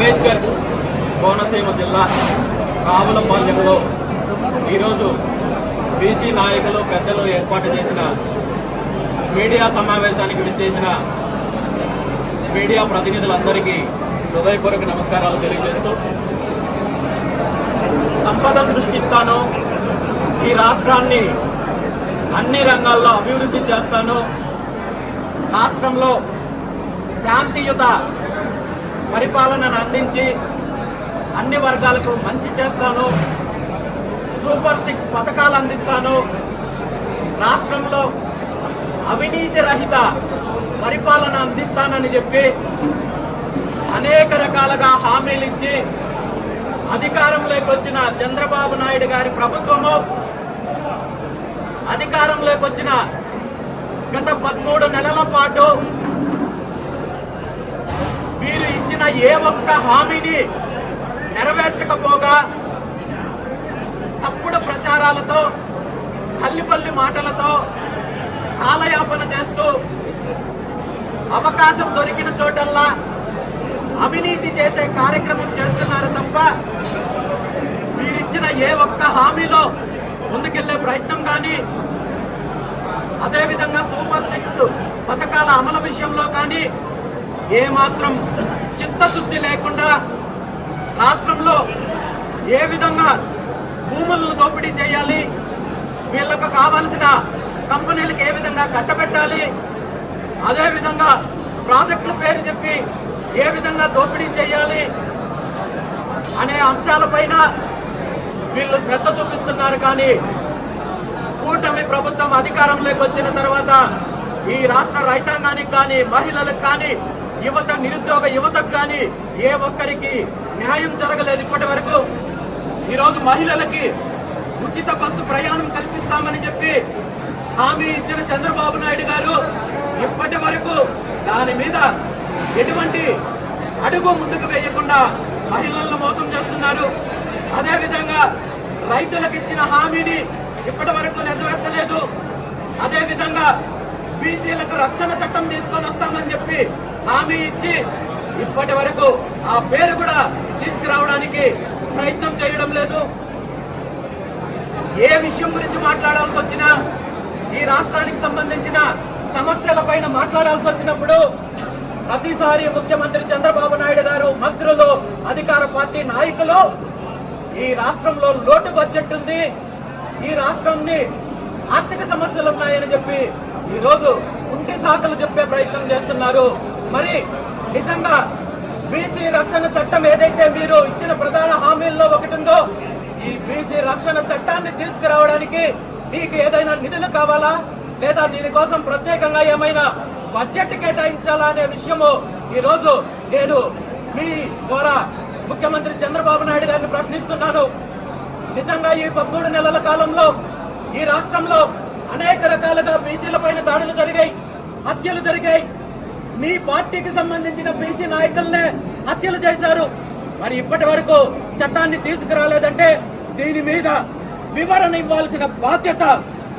అంబేద్కర్ కోనసీమ జిల్లా రావులపాలెంలో ఈరోజు బీసీ నాయకులు పెద్దలు ఏర్పాటు చేసిన మీడియా సమావేశానికి విచ్చేసిన మీడియా ప్రతినిధులందరికీ హృదయపూర్వక నమస్కారాలు తెలియజేస్తూ సంపద సృష్టిస్తాను ఈ రాష్ట్రాన్ని అన్ని రంగాల్లో అభివృద్ధి చేస్తాను. రాష్ట్రంలో శాంతియుత పరిపాలనను అందించి అన్ని వర్గాలకు మంచి చేస్తాను. సూపర్ సిక్స్ పథకాలు అందిస్తాను. రాష్ట్రంలో అవినీతి రహిత పరిపాలన అందిస్తానని చెప్పి అనేక రకాలుగా హామీలు ఇచ్చి అధికారంలోకి వచ్చిన చంద్రబాబు నాయుడు గారి ప్రభుత్వము అధికారంలోకి వచ్చిన గత పదమూడు నెలల పాటు ఇచ్చిన ఏ ఒక్క హామీని నెరవేర్చకపోగా తప్పుడు ప్రచారాలతో కల్లిపల్లి మాటలతో కాలయాపన చేస్తూ అవకాశం దొరికిన చోటల్లా అవినీతి చేసే కార్యక్రమం చేస్తున్నారు తప్ప మీరిచ్చిన ఏ ఒక్క హామీలో ముందుకెళ్ళే ప్రయత్నం కానీ అదేవిధంగా సూపర్ సిక్స్ పథకాల అమలు విషయంలో కానీ ఏమాత్రం చిత్తశుద్ధి లేకుండా రాష్ట్రంలో ఏ విధంగా భూములను దోపిడీ చేయాలి వీళ్ళకు కావాల్సిన కంపెనీలకు ఏ విధంగా కట్టబెట్టాలి అదేవిధంగా ప్రాజెక్టుల పేరు చెప్పి ఏ విధంగా దోపిడీ చేయాలి అనే అంశాలపైన వీళ్ళు శ్రద్ధ చూపిస్తున్నారు. కానీ కూటమి ప్రభుత్వం అధికారంలోకి వచ్చిన తర్వాత ఈ రాష్ట్ర రైతాంగానికి కానీ మహిళలకు కానీ యువత నిరుద్యోగ యువతకు కానీ ఏ ఒక్కరికి న్యాయం జరగలేదు ఇప్పటి వరకు. ఈరోజు మహిళలకి ఉచిత బస్సు ప్రయాణం కల్పిస్తామని చెప్పి హామీ ఇచ్చిన చంద్రబాబు నాయుడు గారు ఇప్పటి వరకు దాని మీద ఎటువంటి అడుగు ముందుకు వేయకుండా మహిళలను మోసం చేస్తున్నారు. అదేవిధంగా రైతులకు ఇచ్చిన హామీని ఇప్పటి వరకు నెరవేర్చలేదు. అదేవిధంగా బీసీలకు రక్షణ చట్టం తీసుకొని వస్తామని చెప్పి హామీ ఇచ్చి ఇప్పటి వరకు ఆ పేరు కూడా తీసుకురావడానికి ప్రయత్నం చేయడం లేదు. ఏ విషయం గురించి మాట్లాడాల్సి వచ్చినా ఈ రాష్ట్రానికి సంబంధించిన సమస్యల పైన మాట్లాడాల్సి వచ్చినప్పుడు ప్రతిసారి ముఖ్యమంత్రి చంద్రబాబు నాయుడు గారు మంత్రులు అధికార పార్టీ నాయకులు ఈ రాష్ట్రంలో లోటు బడ్జెట్ ఉంది. ఈ రాష్ట్రంని ఆర్థిక సమస్యలు ఉన్నాయని చెప్పి ఈరోజు ఉంటి కుంటి సాకులు చెప్పే ప్రయత్నం చేస్తున్నారు. మరి నిజంగా బీసీ రక్షణ చట్టం ఏదైతే మీరు ఇచ్చిన ప్రధాన హామీల్లో ఒకటి ఉందో ఈ బీసీ రక్షణ చట్టాన్ని తీసుకురావడానికి మీకు ఏదైనా నిధులు కావాలా? లేదా దీనికోసం ప్రత్యేకంగా ఏమైనా బడ్జెట్ కేటాయించాలా అనే విషయము ఈరోజు నేను మీ ద్వారా ముఖ్యమంత్రి చంద్రబాబు నాయుడు గారిని ప్రశ్నిస్తున్నాను. నిజంగా ఈ పదమూడు నెలల కాలంలో ఈ రాష్ట్రంలో అనేక రకాలుగా బీసీల పైన దాడులు జరిగాయి హత్యలు జరిగాయి. మీ పార్టీకి సంబంధించిన బీసీ నాయకులనే హత్యలు చేశారు. మరి ఇప్పటి వరకు చట్టాన్ని తీసుకురాలేదంటే దీని మీద వివరణ ఇవ్వాల్సిన బాధ్యత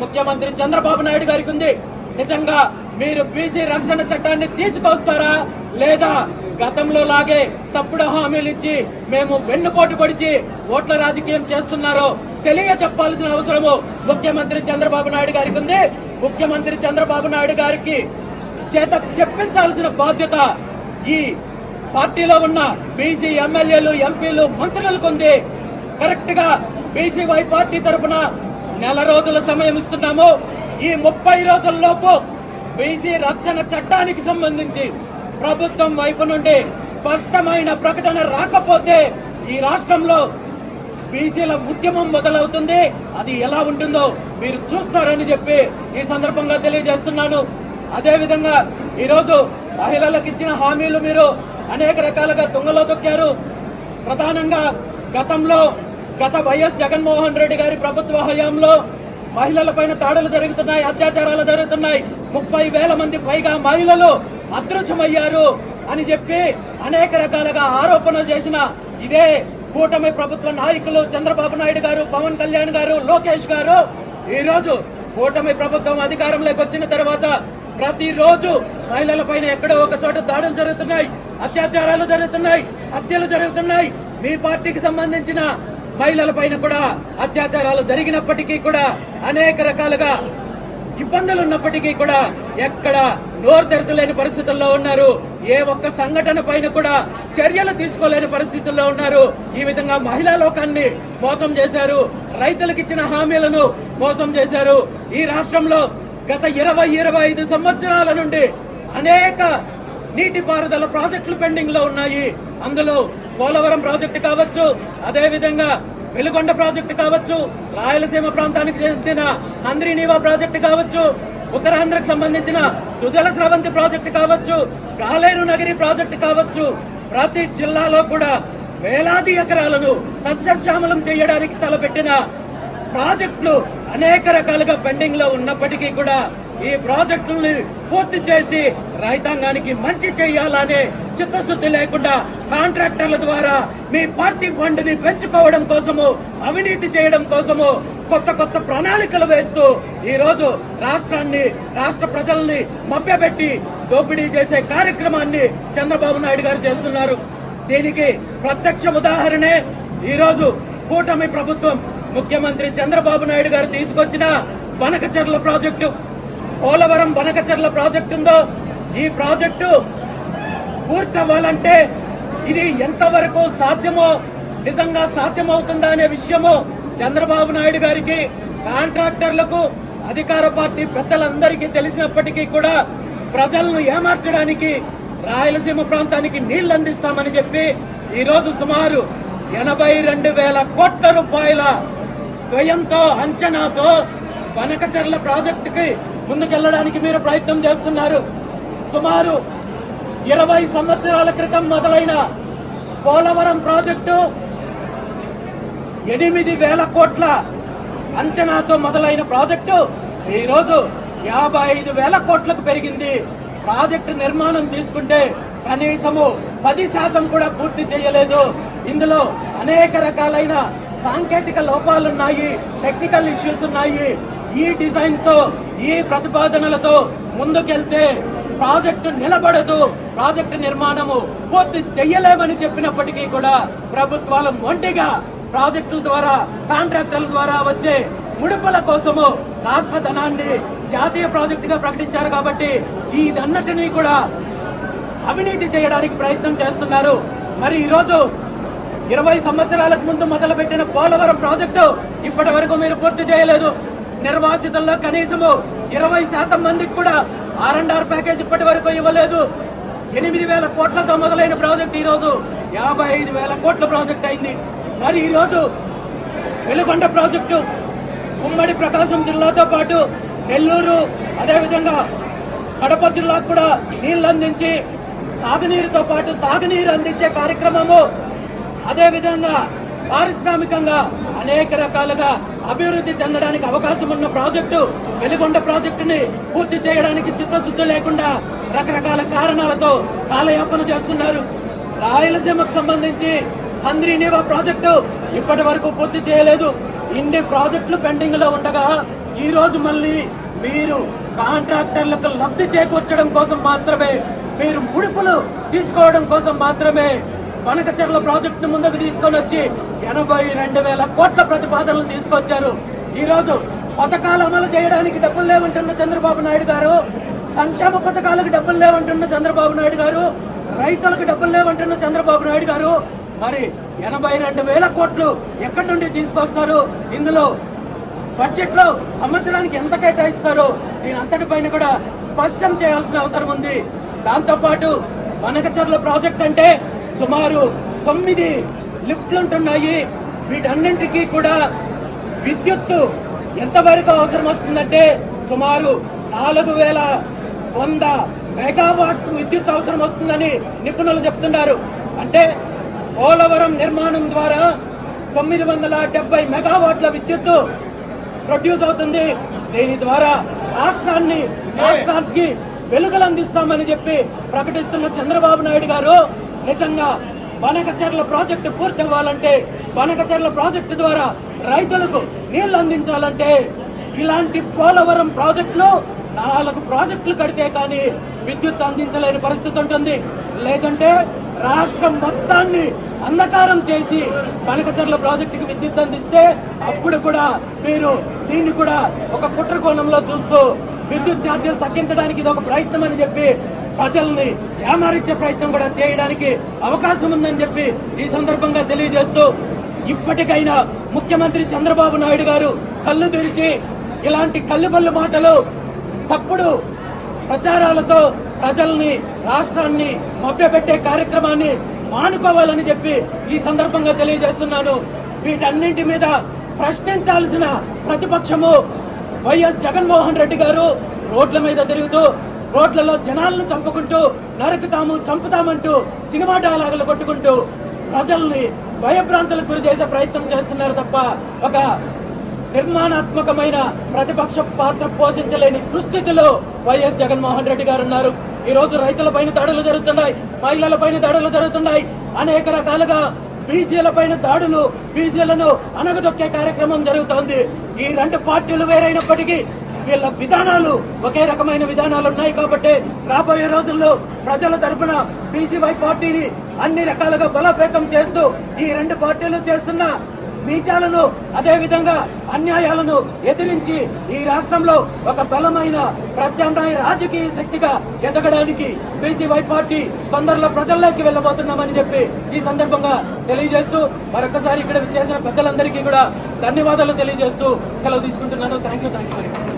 ముఖ్యమంత్రి చంద్రబాబు నాయుడు గారికి ఉంది. నిజంగా మీరు బీసీ రక్షణ చట్టాన్ని తీసుకొస్తారా లేదా గతంలో లాగే తప్పుడు హామీలు ఇచ్చి మేము వెన్నుపోటు పొడిచి ఓట్ల రాజకీయం చేస్తున్నారో తెలియ చెప్పాల్సిన అవసరము ముఖ్యమంత్రి చంద్రబాబు నాయుడు గారికి ఉంది. ముఖ్యమంత్రి చంద్రబాబు నాయుడు గారికి చేత చెప్పించాల్సిన బాధ్యత ఈ పార్టీలో ఉన్న బీసీ ఎమ్మెల్యేలు ఎంపీలు మంత్రులకు ఉంది కరెక్ట్గా బీసీవై పార్టీ తరఫున నెల రోజుల సమయం ఇస్తున్నాము. ఈ ముప్పై రోజుల్లోపు బీసీ రక్షణ చట్టానికి సంబంధించి ప్రభుత్వం వైపు నుండి స్పష్టమైన ప్రకటన రాకపోతే ఈ రాష్ట్రంలో బీసీల ఉద్యమం మొదలవుతుంది. అది ఎలా ఉంటుందో మీరు చూస్తారని చెప్పి ఈ సందర్భంగా తెలియజేస్తున్నాను. అదేవిధంగా ఈరోజు మహిళలకు ఇచ్చిన హామీలు మీరు అనేక రకాలుగా తుంగలో తొక్కారు. ప్రధానంగా గతంలో గత వైఎస్ జగన్మోహన్ రెడ్డి గారి ప్రభుత్వ హయాంలో మహిళలపైన దాడులు జరుగుతున్నాయి అత్యాచారాలు జరుగుతున్నాయి. ముప్పై వేల మంది పైగా మహిళలు అదృశ్యమయ్యారు అని చెప్పి అనేక రకాలుగా ఆరోపణలు చేసిన ఇదే కూటమి ప్రభుత్వ నాయకులు చంద్రబాబు నాయుడు గారు పవన్ కళ్యాణ్ గారు లోకేష్ గారు. ఈరోజు కూటమి ప్రభుత్వం అధికారంలోకి వచ్చిన తర్వాత ప్రతిరోజు మహిళల పైన ఎక్కడో ఒక చోట దాడులు జరుగుతున్నాయి అత్యాచారాలు జరుగుతున్నాయి హత్యలు జరుగుతున్నాయి. మీ పార్టీకి సంబంధించిన మహిళల పైన కూడా అత్యాచారాలు జరిగినప్పటికీ కూడా అనేక రకాలుగా ఇబ్బందులు ఉన్నప్పటికీ కూడా ఎక్కడ నోరు తెరచలేని పరిస్థితుల్లో ఉన్నారు. ఏ ఒక్క సంఘటన పైన కూడా చర్యలు తీసుకోలేని పరిస్థితుల్లో ఉన్నారు. ఈ విధంగా మహిళా లోకాన్ని మోసం చేశారు. రైతులకు ఇచ్చిన హామీలను మోసం చేశారు. ఈ రాష్ట్రంలో గత ఇరవై ఇరవై ఐదు సంవత్సరాల నుండి అనేక నీటిపారుదల ప్రాజెక్టులు పెండింగ్లో ఉన్నాయి. అందులో పోలవరం ప్రాజెక్టు కావచ్చు అదే విధంగా వెలుగొండ ప్రాజెక్టు కావచ్చు రాయలసీమ ప్రాంతానికి చెందిన నంద్రినీవా ప్రాజెక్టు కావచ్చు ఉత్తరాంధ్రకు సంబంధించిన సుజల స్రవంతి ప్రాజెక్టు కావచ్చు కాలేరు నగరి ప్రాజెక్టు కావచ్చు ప్రతి జిల్లాలో కూడా వేలాది ఎకరాలను సస్యశ్యామలం చేయడానికి తలపెట్టిన ప్రాజెక్టులు అనేక రకాలుగా పెండింగ్లో ఉన్నప్పటికీ కూడా ఈ ప్రాజెక్టుల్ని పూర్తి చేసి రైతాంగానికి మంచి చేయాలనే చిత్తశుద్ధి లేకుండా కాంట్రాక్టర్ల ద్వారా మీ పార్టీ ఫండ్ని పెంచుకోవడం కోసము అవినీతి చేయడం కోసము కొత్త కొత్త ప్రణాళికలు వేస్తూ ఈ రోజు రాష్ట్రాన్ని రాష్ట్ర ప్రజల్ని మభ్యపెట్టి దోపిడీ చేసే కార్యక్రమాన్ని చంద్రబాబు నాయుడు గారు చేస్తున్నారు. దీనికి ప్రత్యక్ష ఉదాహరణే ఈ రోజు కూటమి ప్రభుత్వం. ముఖ్యమంత్రి చంద్రబాబు నాయుడు గారు తీసుకొచ్చిన బనకచర్ల ప్రాజెక్టు. పోలవరం బనకచర్ల ప్రాజెక్టు ఉందో ఈ ప్రాజెక్టు పూర్తవ్వాలంటే ఇది ఎంతవరకు సాధ్యమో నిజంగా సాధ్యమవుతుందా అనే విషయము చంద్రబాబు నాయుడు గారికి కాంట్రాక్టర్లకు అధికార పార్టీ పెద్దలందరికీ తెలిసినప్పటికీ కూడా ప్రజలను ఏమార్చడానికి రాయలసీమ ప్రాంతానికి నీళ్ళు అందిస్తామని చెప్పి ఈరోజు సుమారు ఎనభై రెండు వేల కోట్ల రూపాయల వ్యయంతో అంచనాతో వనకచర్ల ప్రాజెక్టుకి ముందుకెళ్ళడానికి మీరు ప్రయత్నం చేస్తున్నారు. సుమారు ఇరవై సంవత్సరాల క్రితం మొదలైన పోలవరం ప్రాజెక్టు ఎనిమిది వేల కోట్ల అంచనాతో మొదలైన ప్రాజెక్టు ఈరోజు యాభై ఐదు వేల కోట్లకు పెరిగింది. ప్రాజెక్టు నిర్మాణం తీసుకుంటే కనీసము పది శాతం కూడా పూర్తి చేయలేదు. ఇందులో అనేక రకాలైన సాంకేతిక లోపాలున్నాయి టెక్నికల్ ఇష్యూస్ ఉన్నాయి. ఈ డిజైన్తో ఈ ప్రతిపాదనలతో ముందుకెళ్తే ప్రాజెక్టు నిలబడదు ప్రాజెక్టు నిర్మాణము పూర్తి చెయ్యలేమని చెప్పినప్పటికీ కూడా ప్రభుత్వాలు ఒంటిగా ప్రాజెక్టుల ద్వారా కాంట్రాక్టర్ల ద్వారా వచ్చే ముడుపుల కోసము రాష్ట్ర ధనాన్ని జాతీయ ప్రాజెక్టుగా ప్రకటించారు కాబట్టి ఇదన్నటినీ కూడా అవినీతి చేయడానికి ప్రయత్నం చేస్తున్నారు. మరి ఈరోజు ఇరవై సంవత్సరాలకు ముందు మొదలుపెట్టిన పోలవరం ప్రాజెక్టు ఇప్పటి వరకు మీరు పూర్తి చేయలేదు. నిర్వాసితుల్లో కనీసము ఇరవై శాతం మందికి కూడా ఆర్ అండ్ ఆర్ ప్యాకేజ్ ఇప్పటి వరకు ఇవ్వలేదు. ఎనిమిది వేల కోట్లతో మొదలైన ప్రాజెక్ట్ ఈరోజు యాభై ఐదు వేల కోట్ల ప్రాజెక్ట్ అయింది. మరి ఈరోజు వెలుగొండ ప్రాజెక్టు ఉమ్మడి ప్రకాశం జిల్లాతో పాటు నెల్లూరు అదేవిధంగా కడప జిల్లాకు కూడా నీళ్ళు అందించి సాగునీరుతో పాటు తాగునీరు అందించే కార్యక్రమము అదేవిధంగా పారిశ్రామికంగా అనేక రకాలుగా అభివృద్ధి చెందడానికి అవకాశం ఉన్న ప్రాజెక్టు వెలుగొండ ప్రాజెక్టుని పూర్తి చేయడానికి చిత్తశుద్ధి లేకుండా రకరకాల కారణాలతో కాలయాపన చేస్తున్నారు. రాయలసీమకు సంబంధించి హంద్రీనేవా ప్రాజెక్టు ఇప్పటి వరకు పూర్తి చేయలేదు. ఇన్ని ప్రాజెక్టులు పెండింగ్లో ఉండగా ఈ రోజు మళ్ళీ మీరు కాంట్రాక్టర్లకు లబ్ధి చేకూర్చడం కోసం మాత్రమే మీరు ముడుపులు తీసుకోవడం కోసం మాత్రమే వనకచెర్ల ప్రాజెక్టు ముందుకు తీసుకొని వచ్చి ఎనభై రెండు వేల కోట్ల ప్రతిపాదనలు తీసుకొచ్చారు. ఈరోజు పథకాలు అమలు చేయడానికి డబ్బులు లేవంటున్న చంద్రబాబు నాయుడు గారు సంక్షేమ పథకాలకు డబ్బులు లేవంటున్న చంద్రబాబు నాయుడు గారు రైతులకు డబ్బులు లేవంటున్న చంద్రబాబు నాయుడు గారు మరి ఎనభై రెండు వేల కోట్లు ఎక్కడి నుండి తీసుకొస్తారు? ఇందులో బడ్జెట్లో సంవత్సరానికి ఎంత కేటాయిస్తారు? దీని అంతటిపైన కూడా స్పష్టం చేయాల్సిన అవసరం ఉంది. దాంతో పాటు వనకచర్ల ప్రాజెక్ట్ అంటే సుమారు తొమ్మిది లిఫ్ట్లు ఉంటున్నాయి. వీటన్నింటికి కూడా విద్యుత్తు ఎంతవరకు అవసరం వస్తుందంటే సుమారు నాలుగు వేల వంద మెగావాట్స్ విద్యుత్ అవసరం వస్తుందని నిపుణులు చెప్తున్నారు. అంటే పోలవరం నిర్మాణం ద్వారా తొమ్మిది వందల డెబ్బై మెగావాట్ల విద్యుత్తు ప్రొడ్యూస్ అవుతుంది. దీని ద్వారా రాష్ట్రాన్ని రాష్ట్రానికి వెలుగులు అందిస్తామని చెప్పి ప్రకటిస్తున్న చంద్రబాబు నాయుడు గారు నిజంగా బనకచర్ల ప్రాజెక్టు పూర్తి అవ్వాలంటే బనకచర్ల ప్రాజెక్టు ద్వారా రైతులకు నీళ్ళు అందించాలంటే ఇలాంటి పోలవరం ప్రాజెక్టులు నాలుగు ప్రాజెక్టులు కడితే కానీ విద్యుత్ అందించలేని పరిస్థితి ఉంటుంది. లేదంటే రాష్ట్రం మొత్తాన్ని అంధకారం చేసి బనకచర్ల ప్రాజెక్టుకి విద్యుత్ అందిస్తే అప్పుడు కూడా మీరు దీన్ని కూడా ఒక కుట్ర కోణంలో చూస్తూ విద్యుత్ ఛార్జీలు తగ్గించడానికి ఇది ఒక ప్రయత్నం అని చెప్పి ప్రజల్ని ఏమారించే ప్రయత్నం కూడా చేయడానికి అవకాశం ఉందని చెప్పి ఈ సందర్భంగా తెలియజేస్తూ ఇప్పటికైనా ముఖ్యమంత్రి చంద్రబాబు నాయుడు గారు కళ్ళు తెరిచి ఇలాంటి కళ్ళుబల్లు మాటలు తప్పుడు ప్రచారాలతో ప్రజల్ని రాష్ట్రాన్ని మభ్యపెట్టే కార్యక్రమాన్ని మానుకోవాలని చెప్పి ఈ సందర్భంగా తెలియజేస్తున్నాను. వీటన్నింటి మీద ప్రశ్నించాల్సిన ప్రతిపక్షము వైఎస్ జగన్మోహన్ రెడ్డి గారు రోడ్ల మీద తిరుగుతూ రోడ్లలో జనాలను చంపుకుంటూ నరుకుతాము చంపుతామంటూ సినిమా డైలాగులు కొట్టుకుంటూ ప్రజల్ని భయభ్రాంతులకు గురి చేసే ప్రయత్నం చేస్తున్నారు తప్ప ఒక నిర్మాణాత్మకమైన ప్రతిపక్ష పాత్ర పోషించలేని దుస్థితిలో వైఎస్ జగన్మోహన్ రెడ్డి గారు ఉన్నారు. ఈ రోజు రైతుల పైన దాడులు జరుగుతున్నాయి మహిళల పైన దాడులు జరుగుతున్నాయి. అనేక రకాలుగా బీసీల పైన దాడులు బీసీలను అనగదొక్కే కార్యక్రమం జరుగుతోంది. ఈ రెండు పార్టీలు వేరైనప్పటికీ వీళ్ళ విధానాలు ఒకే రకమైన విధానాలు ఉన్నాయి కాబట్టి రాబోయే రోజుల్లో ప్రజల తరపున బీసీవై పార్టీని అన్ని రకాలుగా బలోపేతం చేస్తూ ఈ రెండు పార్టీలు చేస్తున్న నీచాలను అదే విధంగా అన్యాయాలను ఎదిరించి ఈ రాష్ట్రంలో ఒక బలమైన ప్రత్యామ్నాయ రాజకీయ శక్తిగా ఎదగడానికి బీసీవై పార్టీ తొందరలో ప్రజల్లోకి వెళ్ళబోతున్నామని చెప్పి ఈ సందర్భంగా తెలియజేస్తూ మరొకసారి ఇక్కడ చేసిన పెద్దలందరికీ కూడా ధన్యవాదాలు తెలియజేస్తూ సెలవు తీసుకుంటున్నాను. Thank you thank you very much